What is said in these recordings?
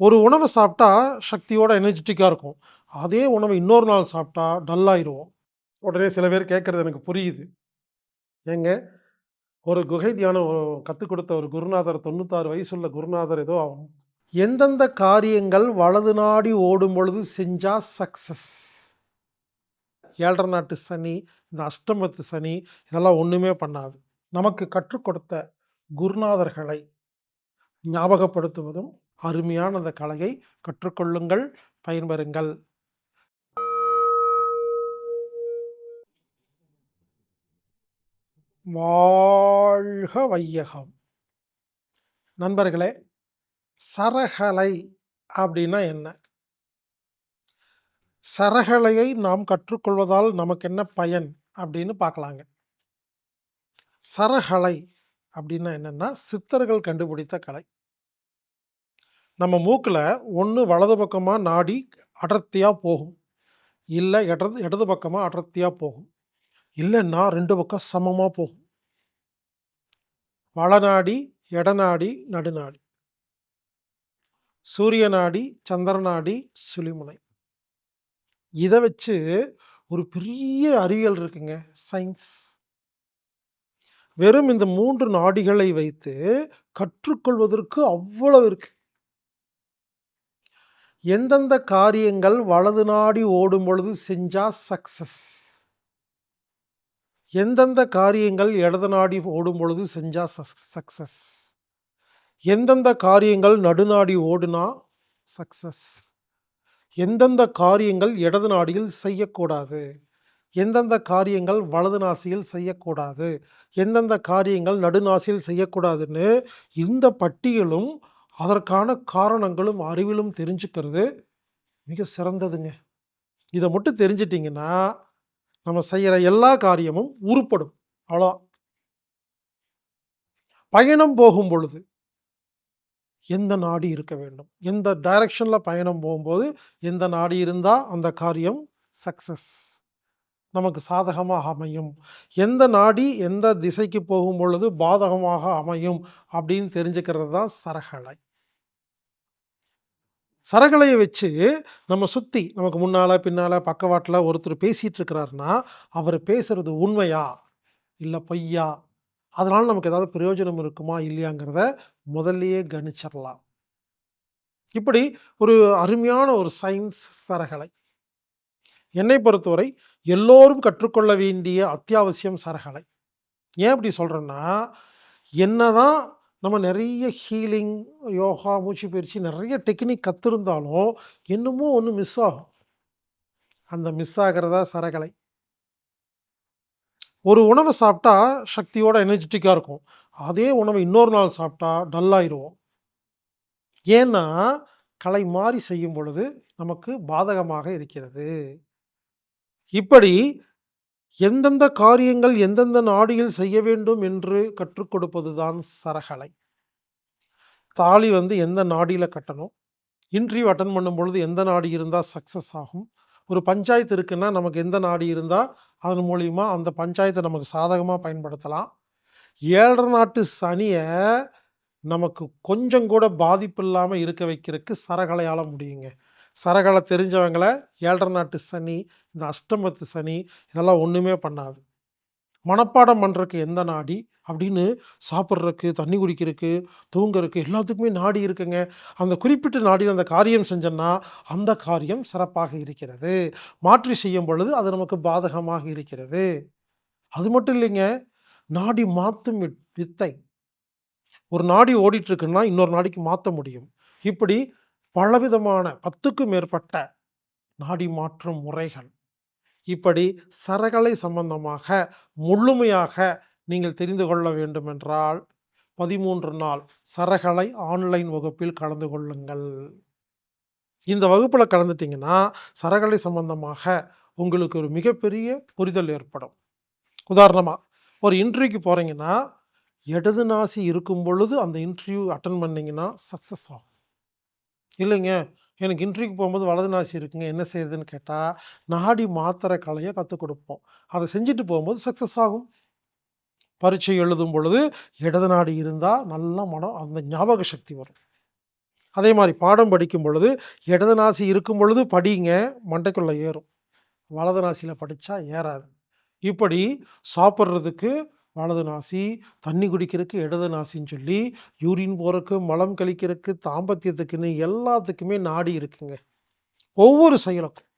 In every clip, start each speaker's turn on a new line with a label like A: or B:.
A: ஒரு உணவை சாப்பிட்டா சக்தியோட எனர்ஜெட்டிக்காக இருக்கும். அதே உணவை இன்னொரு நாள் சாப்பிட்டா டல்லாயிரும் உடனே சில பேர் கேட்குறது எனக்கு புரியுது. ஏங்க ஒரு குகை தியானம் கற்றுக் கொடுத்த ஒரு குருநாதர் தொண்ணூத்தாறு வயசுள்ள குருநாதர் ஏதோ எந்தெந்த காரியங்கள் வலது நாடி ஓடும் பொழுது செஞ்சால் சக்சஸ் ஏழரை நாட்டு சனி இந்த அஷ்டமத்து சனி இதெல்லாம் ஒன்றுமே பண்ணாது. நமக்கு கற்றுக் கொடுத்த குருநாதர்களை ஞாபகப்படுத்துவதும் அருமையான அந்த கலையை கற்றுக்கொள்ளுங்கள். பயன்பெறுங்கள். வாழ்க வையகம். நண்பர்களே சரகலை அப்படின்னா என்ன? சரகலையை நாம் கற்றுக்கொள்வதால் நமக்கு என்ன பயன் அப்படின்னு பார்க்கலாங்க. சரகலை அப்படின்னா என்னென்னா சித்தர்கள் கண்டுபிடித்த கலை. நம்ம மூக்கில் ஒன்று வலது பக்கமாக நாடி அடர்த்தியாக போகும். இல்லை இடது இடது பக்கமாக அடர்த்தியாக போகும். இல்லைன்னா ரெண்டு பக்கம் சமமாக போகும். வளநாடி இடநாடி நடுநாடி சூரிய நாடி சந்திர நாடி சுழிமுனை. இதை வச்சு ஒரு பெரிய அறிவியல் இருக்குங்க சயின்ஸ். வெறும் இந்த மூன்று நாடிகளை வைத்து கற்றுக்கொள்வதற்கு அவ்வளவு இருக்குது எந்தெந்த காரியங்கள் வலது நாடி ஓடும் பொழுது செஞ்சா சக்சஸ் எந்தெந்த காரியங்கள் இடது நாடி ஓடும் பொழுது செஞ்சா சக்சஸ் எந்தெந்த காரியங்கள் நடுநாடி ஓடுனா சக்சஸ் எந்தெந்த காரியங்கள் இடது நாடியில் செய்யக்கூடாது? எந்தெந்த காரியங்கள் வலது நாசியில் செய்யக்கூடாது? எந்தெந்த காரியங்கள் நடுநாசியில் செய்யக்கூடாதுன்னு இந்த பட்டியலும் அதற்கான காரணங்களும் அறிவிலும் தெரிஞ்சுக்கிறது. மிக சிறந்ததுங்க. இதை மட்டும் தெரிஞ்சிட்டிங்கன்னா நம்ம செய்கிற எல்லா காரியமும் உருப்படும். அவ்வளோ. பயணம் போகும் பொழுது எந்த நாடி இருக்க வேண்டும்? எந்த டைரக்ஷனில் பயணம் போகும்போது எந்த நாடி இருந்தால் அந்த காரியம் சக்ஸஸ் நமக்கு சாதகமாக அமையும். எந்த நாடி எந்த திசைக்கு போகும் பொழுது பாதகமாக அமையும் அப்படின்னு தெரிஞ்சுக்கிறது தான் சரகலை. சரகலையை வச்சு நம்ம சுற்றி நமக்கு முன்னால் பின்னால் பக்கவாட்டில் ஒருத்தர் பேசிகிட்டு இருக்கிறாருன்னா அவர் பேசுகிறது உண்மையா? இல்லை பொய்யா? அதனால் நமக்கு ஏதாவது பிரயோஜனம் இருக்குமா இல்லையாங்கிறத முதல்லையே கணிச்சிடலாம். இப்படி ஒரு அருமையான ஒரு சயின்ஸ் சரகலை. என்னை பொறுத்தவரை எல்லோரும் கற்றுக்கொள்ள வேண்டிய அத்தியாவசியம் சரகலை. ஏன் அப்படி சொல்கிறேன்னா என்ன தான் நம்ம நிறைய ஹீலிங் யோகா மூச்சு பயிற்சி நிறைய டெக்னிக் கற்றுருந்தாலும் என்னமோ ஒன்று மிஸ் ஆகும். அந்த மிஸ் ஆகிறதா சரகலை. ஒரு உணவை சாப்பிட்டா சக்தியோட எனர்ஜெட்டிக்காக இருக்கும். அதே உணவை இன்னொரு நாள் சாப்பிட்டா டல்லாயிடுவோம் ஏன்னா கலை மாறி செய்யும் பொழுது நமக்கு பாதகமாக இருக்கிறது. இப்படி எந்தெந்த காரியங்கள் எந்தெந்த நாடியில் செய்ய வேண்டும் என்று கற்றுக் கொடுப்பதுதான் சரகலை. தாலி வந்து எந்த நாடியில் கட்டணும்? இன்டர்வியூ அட்டன் பண்ணும் பொழுது எந்த நாடி இருந்தால் சக்ஸஸ் ஆகும்? ஒரு பஞ்சாயத்து இருக்குன்னா நமக்கு எந்த நாடி இருந்தால் அதன் மூலிமா அந்த பஞ்சாயத்தை நமக்கு சாதகமாக பயன்படுத்தலாம். ஏழரை நாட்டு சனியை நமக்கு கொஞ்சம் கூட பாதிப்பு இல்லாமல் இருக்க வைக்கிறதுக்கு சரகலையால் முடியுங்க. சரகலை தெரிஞ்சவங்களை ஏழரை நாட்டு சனி இந்த அஷ்டமத்து சனி இதெல்லாம் ஒன்றுமே பண்ணாது. மனப்பாடம் பண்ணுறதுக்கு எந்த நாடி? அப்படின்னு சாப்பிட்றதுக்கு தண்ணி குடிக்கிறதுக்கு தூங்குறதுக்கு எல்லாத்துக்குமே நாடி இருக்குங்க. அந்த குறிப்பிட்ட நாடியில் அந்த காரியம் செஞ்சோன்னா அந்த காரியம் சிறப்பாக இருக்கிறது. மாற்றி செய்யும் பொழுது அது நமக்கு பாதகமாக இருக்கிறது. அது மட்டும் இல்லைங்க நாடி மாற்றும் வித்தை. ஒரு நாடி ஓடிட்டுருக்குன்னா இன்னொரு நாடிக்கு மாற்ற முடியும். இப்படி பலவிதமான பத்துக்கும் மேற்பட்ட நாடி மாற்றும் முறைகள். இப்படி சரகலை சம்பந்தமாக முழுமையாக நீங்கள் தெரிந்து கொள்ள வேண்டுமென்றால் பதிமூன்று நாள் சரகலை ஆன்லைன் வகுப்பில் கலந்து கொள்ளுங்கள். இந்த வகுப்பில் கலந்துட்டிங்கன்னா சரகலை சம்பந்தமாக உங்களுக்கு ஒரு மிகப்பெரிய புரிதல் ஏற்படும். உதாரணமாக ஒரு இன்டர்வியூக்கு போகிறீங்கன்னா இடது நாசி இருக்கும் பொழுது அந்த இன்டர்வியூ அட்டன் பண்ணிங்கன்னா சக்ஸஸ் ஆகும். இல்லைங்க? எனக்கு இன்ட்ரிக்கு போகும்போது வலது நாசி இருக்குங்க என்ன செய்யுதுன்னு கேட்டால் நாடி மாத்திரை கலையை கற்றுக் கொடுப்போம் அதை செஞ்சுட்டு போகும்போது சக்ஸஸ் ஆகும் பரீட்சை எழுதும் பொழுது இடது நாடி இருந்தால் நல்ல மனம் அந்த ஞாபக சக்தி வரும் அதே மாதிரி பாடம் படிக்கும் பொழுது, இடது நாசி இருக்கும் பொழுது படிங்க, மண்டைக்குள்ளே ஏறும். வலது நாசியில் படித்தா ஏறாது. இப்படி சாப்பிட்றதுக்கு வலது நாசி, தண்ணி குடிக்கிறதுக்கு இடது நாசின்னு சொல்லி, யூரின் போகிறதுக்கு மலம் கழிக்கிறதுக்கு தாம்பத்தியத்துக்குன்னு எல்லாத்துக்குமே நாடி இருக்குங்க. ஒவ்வொரு செயலுக்கும்.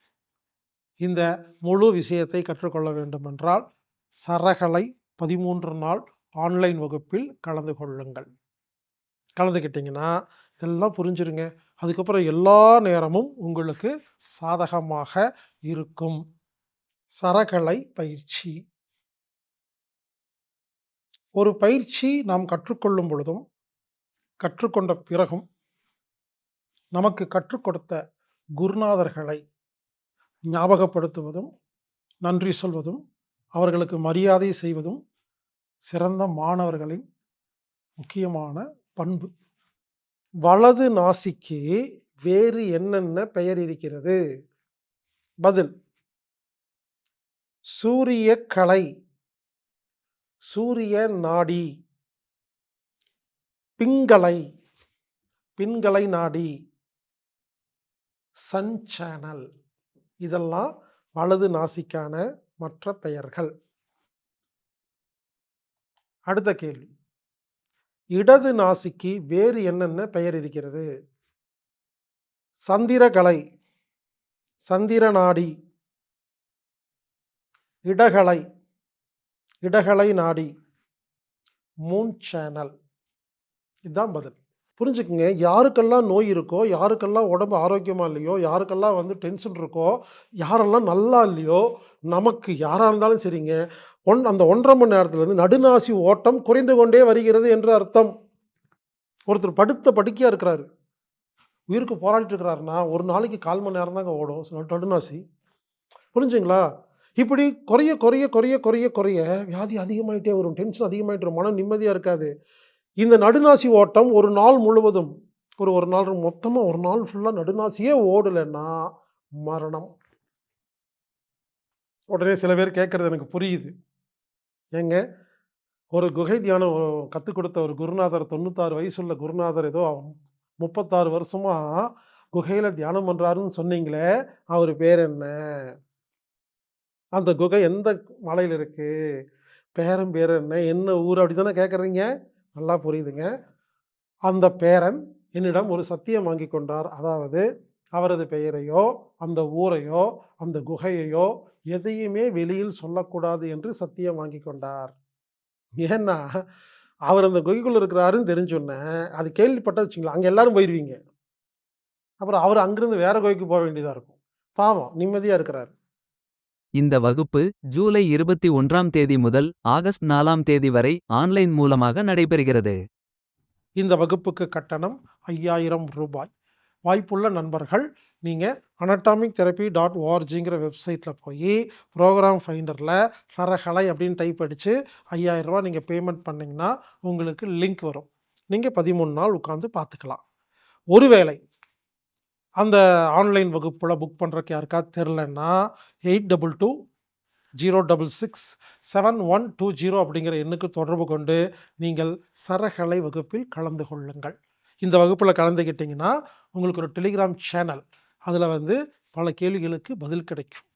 A: இந்த முழு விஷயத்தை கற்றுக்கொள்ள வேண்டுமென்றால், சரகலை 13 நாள் ஆன்லைன் வகுப்பில் கலந்து கொள்ளுங்கள். கலந்துக்கிட்டிங்கன்னா இதெல்லாம் புரிஞ்சிருங்க. அதுக்கப்புறம் எல்லா நேரமும் உங்களுக்கு சாதகமாக இருக்கும். சரகலை பயிற்சி. ஒரு பயிற்சி நாம் கற்றுக்கொள்ளும் பொழுதும், கற்றுக்கொண்ட பிறகும், நமக்கு கற்றுக் கொடுத்த குருநாதர்களை ஞாபகப்படுத்துவதும், நன்றி சொல்வதும், அவர்களுக்கு மரியாதை செய்வதும், சிறந்த மாணவர்களின் முக்கியமான பண்பு. வலது நாசிக்கு வேறு என்னென்ன பெயர் இருக்கிறது? பதில். சூரிய கலை. சூரிய நாடி. பிங்களை. பின்களை நாடி. Sun channel. இதெல்லாம் வலது நாசிக்கான மற்ற பெயர்கள். அடுத்த கேள்வி. இடது நாசிக்கு வேறு என்னென்ன பெயர் இருக்கிறது? சந்திரகலை. சந்திர நாடி. இடகலை. இடகலை நாடி. Moon channel. இதுதான் பதில். புரிஞ்சுக்குங்க. யாருக்கெல்லாம் நோய் இருக்கோ, யாருக்கெல்லாம் உடம்பு ஆரோக்கியமாக இல்லையோ, யாருக்கெல்லாம் வந்து டென்ஷன் இருக்கோ, யாரெல்லாம் நல்லா இல்லையோ, நமக்கு யாராக இருந்தாலும் சரிங்க, ஒன் அந்த 1 1/2 மணி நேரத்துலேருந்து நடுநாசி ஓட்டம் குறைந்து கொண்டே வருகிறது என்று அர்த்தம். ஒருத்தர் படுத்த படுக்கையாக இருக்கிறாரு. உயிருக்கு போராடிட்டு இருக்கிறாருன்னா, ஒரு நாளைக்கு 1/4 மணி நேரம் தாங்க ஓடும் நடுநாசி. புரிஞ்சுங்களா? இப்படி குறைய, குறைய, குறைய, குறைய, குறைய வியாதி அதிகமாயிட்டே வரும். டென்ஷன் அதிகமாயிட்டு வரும். மனம் நிம்மதியாக இருக்காது. இந்த நடுநாசி ஓட்டம் ஒரு நாள் முழுவதும், ஒரு ஒரு நாள் மொத்தமாக ஒரு நாள் ஃபுல்லாக நடுநாசியே ஓடலைன்னா மரணம். உடனே சில பேர் கேட்குறது எனக்கு புரியுது. ஏங்க, ஒரு குகை தியானம் கற்றுக் கொடுத்த ஒரு குருநாதர் 96 வயசுள்ள குருநாதர் ஏதோ முப்பத்தாறு வருஷமாக குகையில் தியானம் பண்ணுறாருன்னு சொன்னீங்களே, அவர் பேர் என்ன? அந்த குகை எந்த மலையில் இருக்குது பேரன் பேர் என்ன? என்ன ஊர் அப்படி தானே கேட்குறீங்க நல்லா புரியுதுங்க. அந்த பேரன் என்னிடம் ஒரு சத்தியம் வாங்கி கொண்டார். அதாவது அவரது பெயரையோ, அந்த ஊரையோ, அந்த குகையையோ எதையுமே வெளியில் சொல்லக்கூடாது என்று சத்தியம் வாங்கி கொண்டார். ஏன்னா, அவர் அந்த குகைக்குள்ளே இருக்கிறாருன்னு தெரிஞ்சோன்னே, அது கேள்விப்பட்ட வச்சுங்களா அங்கே எல்லாரும் போயிருவீங்க. அப்புறம் அவர் அங்கேருந்து வேறு குகைக்கு போக வேண்டியதாக இருக்கும். பாவம் நிம்மதியாக இருக்கிறாரு.
B: இந்த வகுப்பு ஜூலை 21ஆம் தேதி முதல் ஆகஸ்ட் நாலாம் தேதி வரை ஆன்லைன் மூலமாக நடைபெறுகிறது.
A: இந்த வகுப்புக்கு கட்டணம் ஐயாயிரம் ரூபாய் வாய்ப்புள்ள நண்பர்கள் நீங்கள் அனடாமிக் தெரபி டாட் ஓஆர்ஜிங்கிற வெப்சைட்டில் போய் ப்ரோக்ராம் ஃபைண்டரில் சரகலை அப்படின்னு டைப் அடித்து ரூ. 5000 நீங்க பேமெண்ட் பண்ணிங்கன்னா உங்களுக்கு லிங்க் வரும். நீங்கள் பதிமூணு நாள் உட்காந்து பார்த்துக்கலாம். ஒருவேளை அந்த ஆன்லைன் வகுப்பில் புக் பண்றதுக்கு யாருக்காவது தெரியலன்னா, 8220667120 அப்படிங்கிற எண்ணுக்கு தொடர்பு கொண்டு, நீங்கள் சரகலை வகுப்பில் கலந்து கொள்ளுங்கள். இந்த வகுப்பில் கலந்துக்கிட்டிங்கன்னா உங்களுக்கு ஒரு டெலிகிராம் சேனல். அதில் வந்து பல கேள்விகளுக்கு பதில் கிடைக்கும்.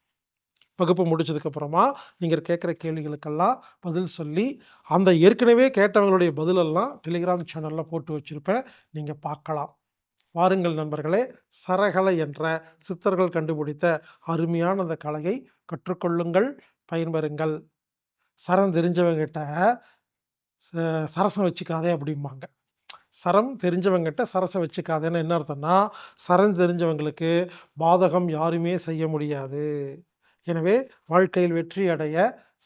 A: வகுப்பு முடிச்சதுக்கப்புறமா நீங்கள் கேட்குற கேள்விகளுக்கெல்லாம் பதில் சொல்லி, அந்த ஏற்கனவே கேட்டவங்களுடைய பதிலெல்லாம் டெலிகிராம் சேனலில் போட்டு வச்சிருப்பேன். நீங்கள் பார்க்கலாம். வாருங்கள் நண்பர்களே, சரகலை என்ற சித்தர்கள் கண்டுபிடித்த அருமையான அந்த கலையை கற்றுக்கொள்ளுங்கள், பயன்பெறுங்கள். சரம் தெரிஞ்சவங்ககிட்ட ச சரசம் வச்சுக்காதே அப்படிம்பாங்க. சரம் தெரிஞ்சவங்ககிட்ட சரசம் வச்சுக்காதேன்னு என்ன அர்த்தம்னா, சரம் தெரிஞ்சவங்களுக்கு பாதகம் யாருமே செய்ய முடியாது. எனவே வாழ்க்கையில் வெற்றி அடைய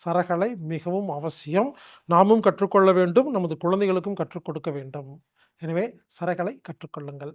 A: சரகலை மிகவும் அவசியம். நாமும் கற்றுக்கொள்ள வேண்டும். நமது குழந்தைகளுக்கும் கற்றுக் கொடுக்க வேண்டும். எனவே சரகலை கற்றுக்கொள்ளுங்கள்.